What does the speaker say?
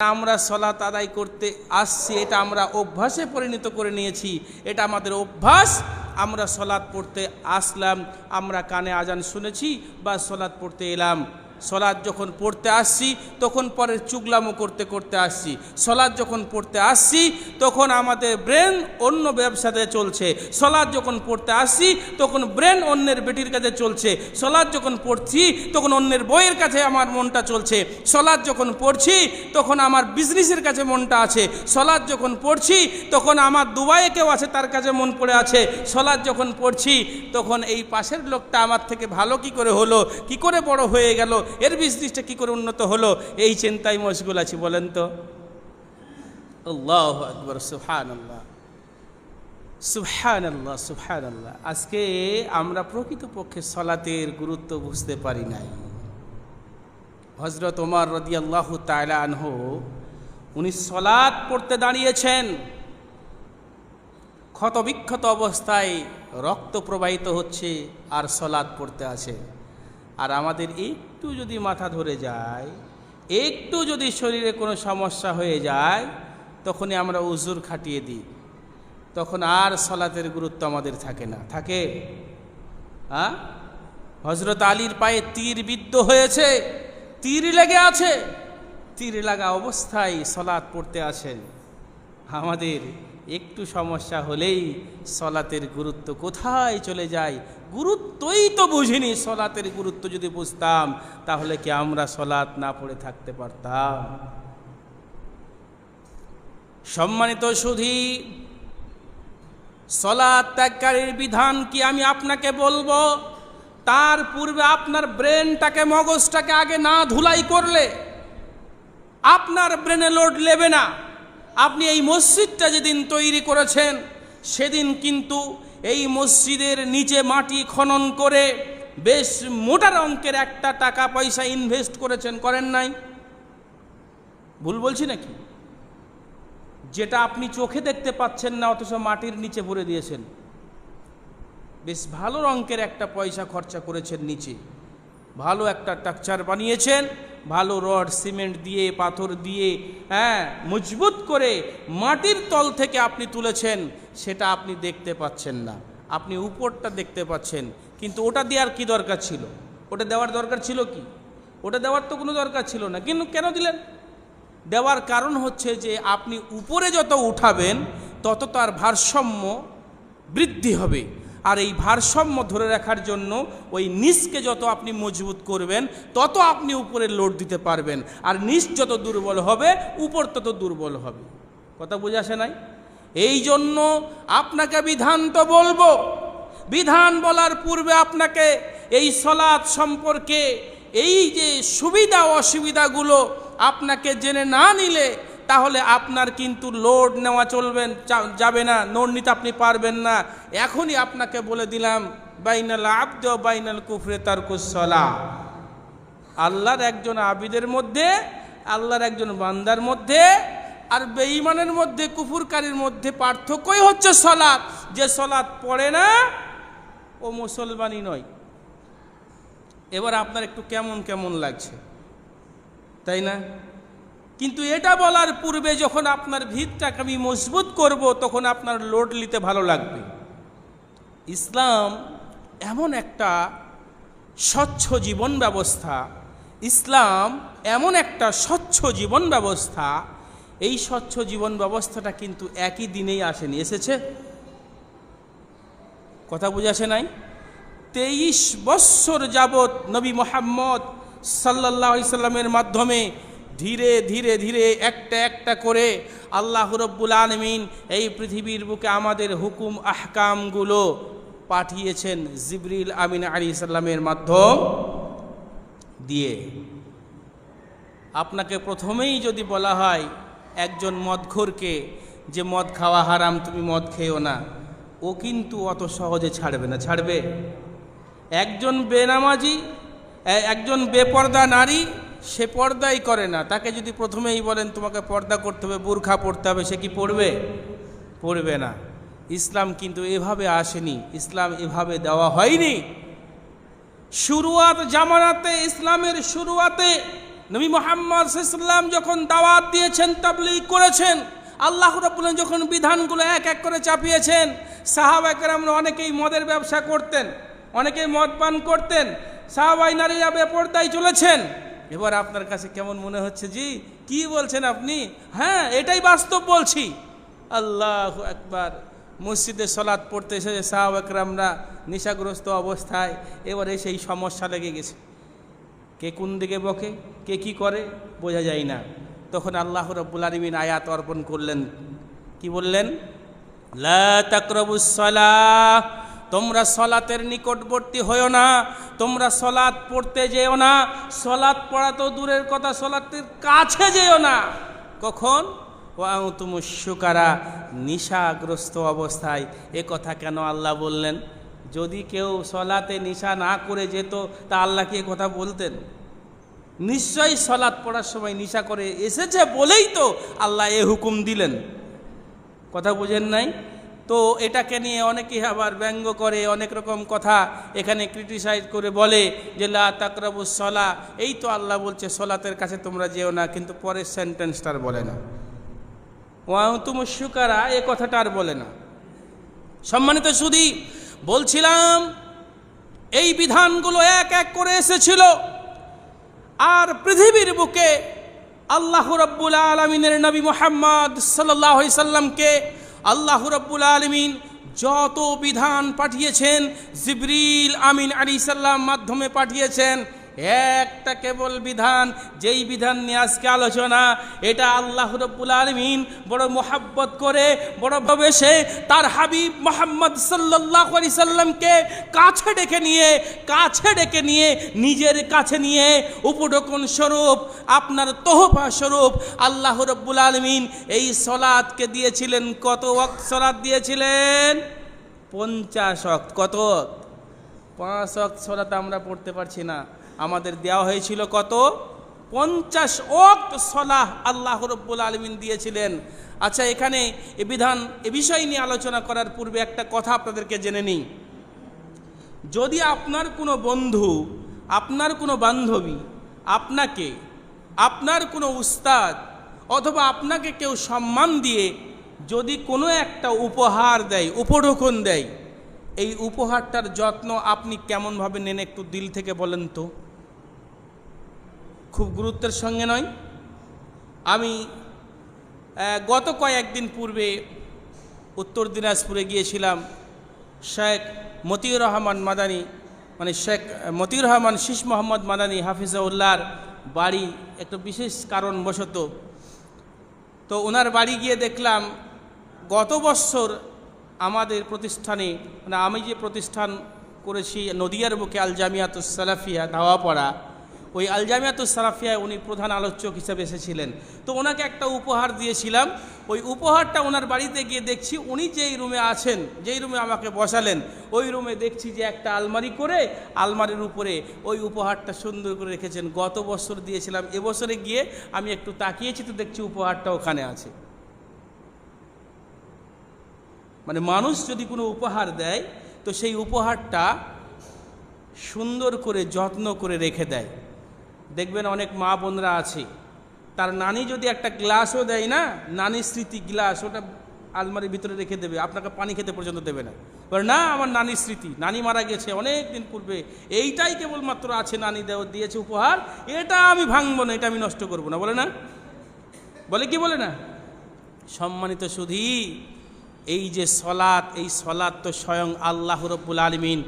আমরা সলাত আদায় করতে আসছি, এটা আমরা অভ্যাসে পরিণত করে নিয়েছি, এটা আমাদের অভ্যাস। আমরা সলাৎ পড়তে আসলাম, আমরা কানে আজান শুনেছি বা সলাৎ পড়তে এলাম। সলাৎ যখন পড়তে আসছি, তখন পরের চুগলামো করতে করতে আসছি। সলাৎ যখন পড়তে আসছি, তখন আমাদের ব্রেন অন্য ব্যবসাতে চলছে। সলাৎ যখন পড়তে আসছি, তখন ব্রেন অন্যের বেটির কাছে চলছে। সলাৎ যখন পড়ছি, তখন অন্যের বইয়ের কাছে আমার মনটা চলছে। সলাৎ যখন পড়ছি, তখন আমার বিজনেসের কাছে মনটা আছে। সলাৎ যখন পড়ছি, তখন আমার দুবাইয়ে কেউ আছে, তার কাছে মন পড়ে আছে। সলাৎ যখন পড়ছি, তখন এই পাশের লোকটা আমার থেকে ভালো কি করে হলো, কি করে বড় হয়ে গেল এর বিজনেসটা কি করে উন্নত হলো? এই চিন্তায় মশগুল আছি, বলেন তো। আকবর সুহান আল্লাহ সুবহান আল্লাহ সুবহান আল্লাহ আজকে আমরা প্রকৃতপক্ষে সলাতের গুরুত্ব বুঝতে পারি নাই। হজরত ওমর রদি আল্লাহ আনহ, উনি সলাৎ পড়তে দাঁড়িয়েছেন। ক্ষতবিক্ষত অবস্থায় রক্ত প্রবাহিত হচ্ছে আর সলাদ পড়তে আছে। আর আমাদের একটু যদি মাথা ধরে যায়, একটু যদি শরীরে কোনো সমস্যা হয়ে যায়, তখনই আমরা উজুর খাটিয়ে দিই। তখন আর সলাতের গুরুত্ব আমাদের থাকে না। থাকে? হ্যাঁ হজরত আলীর পায়ে তীর বিদ্ধ হয়েছে, তীর লেগে আছে। তীর লাগা অবস্থায় সলাৎ পড়তে আছেন আমাদের একটু সমস্যা হলেই সলাতের গুরুত্ব কোথায় চলে যায়? গুরুত্বই তো বুঝিনি সলাতের গুরুত্ব যদি বুঝতাম, তাহলে কি আমরা সলাৎ না পড়ে থাকতে পারতাম? সম্মানিত সুধী, সলাৎ ত্যাগকারীর বিধান কি আমি আপনাকে বলব? তার পূর্বে আপনার ব্রেনটাকে, মগজটাকে আগে না ধুলাই করলে আপনার ব্রেনে লোড নেবে না। আপনি এই মসজিদটা যেদিন তৈরি করেছেন, সেদিন কিন্তু এই মসজিদের নিচে মাটি খনন করে বেশ মোটার অঙ্কের একটা টাকা পয়সা ইনভেস্ট করেছেন, করেন নাই? ভুল বলছি নাকি? যেটা আপনি চোখে দেখতে পাচ্ছেন না, অথচ মাটির নিচে ভরে দিয়েছেন। বেশ ভালো অঙ্কের একটা পয়সা খরচা করেছেন নিচে। ভালো একটা স্ট্রাকচার বানিয়েছেন। ভালো রড, সিমেন্ট দিয়ে, পাথর দিয়ে হ্যাঁ মজবুত করে মাটির তল থেকে আপনি তুলেছেন, সেটা আপনি দেখতে পাচ্ছেন না। আপনি উপরটা দেখতে পাচ্ছেন, কিন্তু ওটা দেওয়ার কি দরকার ছিল? ওটা দেওয়ার দরকার ছিল কি? ওটা দেওয়ার তো কোনো দরকার ছিল না, কিন্তু কেন দিলেন? দেওয়ার কারণ হচ্ছে যে আপনি উপরে যত উঠাবেন, তত তার ভারসাম্য বৃদ্ধি হবে। আর এই ভারসাম্য ধরে রাখার জন্য ওই নিচকে যত আপনি মজবুত করবেন, তত আপনি উপরে লোড দিতে পারবেন। আর নিচ যত দুর্বল হবে, উপর তত দুর্বল হবে। কথা বুঝে আসে নাই? এই জন্য আপনাকে বিধান তো বলব। বিধান বলার পূর্বে আপনাকে এই সলাৎ সম্পর্কে এই যে সুবিধা অসুবিধাগুলো আপনাকে জেনে না নিলে তাহলে আপনার কিন্তু লোড নেওয়া চলবেন যাবে না লোড নিতে আপনি পারবেন না। এখনই আপনাকে বলে দিলাম, বাইনাল আব্দ বাইনাল কুফরে তার কুসলা আল্লাহর একজন আবিদের মধ্যে, আল্লাহর একজন বান্দার মধ্যে, আর বেঈমানের মধ্যে, কুফুরকারীর মধ্যে পার্থক্যই হচ্ছে সলাৎ। যে সলাৎ পড়ে না, ও মুসলমানই নয়। এবার আপনার একটু কেমন কেমন লাগছে? তাই না? কিন্তু এটা বলার পূর্বে যখন আপনার ভিতটাকে আমি মজবুত করব, তখন আপনার লোড নিতে ভালো লাগবে। ইসলাম এমন একটা স্বচ্ছ জীবন ব্যবস্থা। ইসলাম এমন একটা স্বচ্ছ জীবন ব্যবস্থা। এই স্বচ্ছ জীবন ব্যবস্থাটা কিন্তু একই দিনেই আসেনি। এসেছে? কথা বুঝাছে নাই? তেইশ বৎসর যাবৎ নবী মোহাম্মদ সাল্লাহ সাল্লামের মাধ্যমে ধীরে ধীরে ধীরে একটা একটা করে আল্লাহ রব্বুল আলমিন এই পৃথিবীর বুকে আমাদের হুকুম, আহকামগুলো পাঠিয়েছেন জিবরিল আমিন আলী সাল্লামের মাধ্যম দিয়ে। আপনাকে প্রথমেই যদি বলা হয় একজন মদখোরকে যে মদ খাওয়া হারাম, তুমি মদ খেও না, ও কিন্তু অত সহজে ছাড়বে না। ছাড়বে? একজন বেনামাজি একজন বেপর্দা নারী সে পর্দাই করে না। তাকে যদি প্রথমেই বলেন, তোমাকে পর্দা করতে হবে, বোরখা পড়তে হবে সে কি পড়বে? পড়বে না। ইসলাম কিন্তু এভাবে আসেনি। ইসলাম এভাবে দেওয়া হয়নি। শুরুয়াত জামানাতে, ইসলামের শুরুয়াতে নবী মোহাম্মদ ইসলাম যখন দাওয়াত দিয়েছেন, তাবলিগ করেছেন, আল্লাহ রাব্বুল যখন বিধানগুলো এক এক করে চাপিয়েছেন সাহাবাইকার আমরা অনেকেই মদের ব্যবসা করতেন, অনেকেই মদ পান করতেন, সাহাবাই নারীরা বেপর্দায় চলেছেন। এবার আপনার কাছে কেমন মনে হচ্ছে? জি, কি বলছেন আপনি? হ্যাঁ এটাই বাস্তব বলছি। আল্লাহ একবার মসজিদে সলাদ পড়তে এসেছে সাহাব একরামরা নেশাগ্রস্ত অবস্থায় এবারে সেই সমস্যা লেগে গেছে। কে কোন দিকে বকে, কে কি করে, বোঝা যায় না। তখন আল্লাহ রব্বুল আলমিন আয়াত অর্পণ করলেন। কি বললেন? লা তাকরাবুস সালাহ। তোমরা সলাতের নিকটবর্তী হয়েও না, তোমরা সলাৎ পড়তে যেও না, সলাৎ পড়া তো দূরের কথা, সলাতের কাছে যেও না। কখন? সুকারা নিশাগ্রস্ত অবস্থায়। এ কথা কেন আল্লাহ বললেন? যদি কেউ সলাতে নিশা না করে যেত, তা আল্লাহকে এ কথা বলতেন? নিশ্চয়ই সলাৎ পড়ার সময় নিশা করে এসেছে বলেই তো আল্লাহ এ হুকুম দিলেন। কথা বোঝেন নাই? তো এটাকে নিয়ে অনেকেই আবার ব্যঙ্গ করে, অনেক রকম কথা এখানে ক্রিটিসাইজ করে বলে যে, লা তাকরাবু সলা। এই তো আল্লাহ বলছে, সলাতের কাছে তোমরা যেও না। কিন্তু পরের সেন্টেন্সটার বলে না। ওয়াও তুমি সুকারা এ কথাটা আর বলে না। সম্মানিত সুদী বলছিলাম, এই বিধানগুলো এক এক করে এসেছিল। আর পৃথিবীর বুকে আল্লাহ রব্বুল আলমিনের নবী মোহাম্মদ সাল্লাহ সাল্লামকে আল্লাহ রব্বুল আলমিন যত বিধান পাঠিয়েছেন জিবরিল আমিন আলী সাল্লাম মাধ্যমে পাঠিয়েছেন একটা কেবল বিধান, যেই বিধান নিয়ে আজকে আলোচনা, এটা আল্লাহ রব্বুল আলমিন বড় মোহাব্বত করে, বড় প্রবেশে তার হাবিব মোহাম্মদ সাল্লাহ সাল্লামকে কাছে ডেকে নিয়ে, কাছে ডেকে নিয়ে, নিজের কাছে নিয়ে উপঢকন স্বরূপ, আপনার তোহফা স্বরূপ আল্লাহ রব্বুল আলমিন এই সলাদকে দিয়েছিলেন। কত ওয়াক্ত সলাদ দিয়েছিলেন? পঞ্চাশ অক্ত কত পাঁচ অক্ত সলাত আমরা পড়তে পারছি না। আমাদের দেওয়া হয়েছিল কত? পঞ্চাশ অক্ত সলাহ আল্লাহ রব্বুল আলমিন দিয়েছিলেন। আচ্ছা এখানে এ বিধান, এ বিষয় নিয়ে আলোচনা করার পূর্বে একটা কথা আপনাদেরকে জেনে নিই। যদি আপনার কোনো বন্ধু, আপনার কোনো বান্ধবী আপনাকে, আপনার কোনো উস্তাদ অথবা আপনাকে কেউ সম্মান দিয়ে যদি কোনো একটা উপহার দেয়, উপঢৌকন দেয়, এই উপহারটার যত্ন আপনি কেমনভাবে নেন একটু দিল থেকে বলেন তো? খুব গুরুত্বের সঙ্গে নয়। আমি গত কয়েকদিন পূর্বে উত্তর দিনাজপুরে গিয়েছিলাম। শেখ মতিউর রহমান মাদানি মানে শেখ মতিউর রহমান শীষ মোহাম্মদ মাদানি হাফিজাউল্লাহর বাড়ি একটা বিশেষ কারণবশত। তো ওনার বাড়ি গিয়ে দেখলাম, গত বছর আমাদের প্রতিষ্ঠানে মানে আমি যে প্রতিষ্ঠান করেছি নদিয়ার বুকে আল জামিয়াতুস সালাফিয়া, ধাওয়াপাড়া ওই আল জামিয়াতুস সালাফিয়ায় উনি প্রধান আলোচক হিসাবে এসেছিলেন। তো ওনাকে একটা উপহার দিয়েছিলাম। ওই উপহারটা ওনার বাড়িতে গিয়ে দেখছি উনি যেই রুমে আছেন, যেই রুমে আমাকে বসালেন, ওই রুমে দেখছি যে একটা আলমারি করে আলমারির উপরে ওই উপহারটা সুন্দর করে রেখেছেন। গত বছর দিয়েছিলাম এবছরে গিয়ে আমি একটু তাকিয়েছি তো দেখছি উপহারটা ওখানে আছে। মানে মানুষ যদি কোনো উপহার দেয়, তো সেই উপহারটা সুন্দর করে, যত্ন করে রেখে দেয়। দেখবেন অনেক মা বোনরা আছে। তার নানি যদি একটা গ্লাসও দেয় না, নানির স্মৃতি গ্লাস, ওটা আলমারির ভিতরে রেখে দেবে, আপনাকে পানি খেতে পর্যন্ত দেবে না। বলে না, আমার নানির স্মৃতি, নানি মারা গেছে অনেক দিন পূর্বে, এইটাই কেবলমাত্র আছে নানি দেওয়া, দিয়েছে উপহার, এটা আমি ভাঙবো না, এটা আমি নষ্ট করব না, বলে না? বলে কি বলে না? সম্মানিত সুধী, এই যে সলাৎ, এই সলাৎ তো স্বয়ং আল্লাহ রব্বুল আলমিন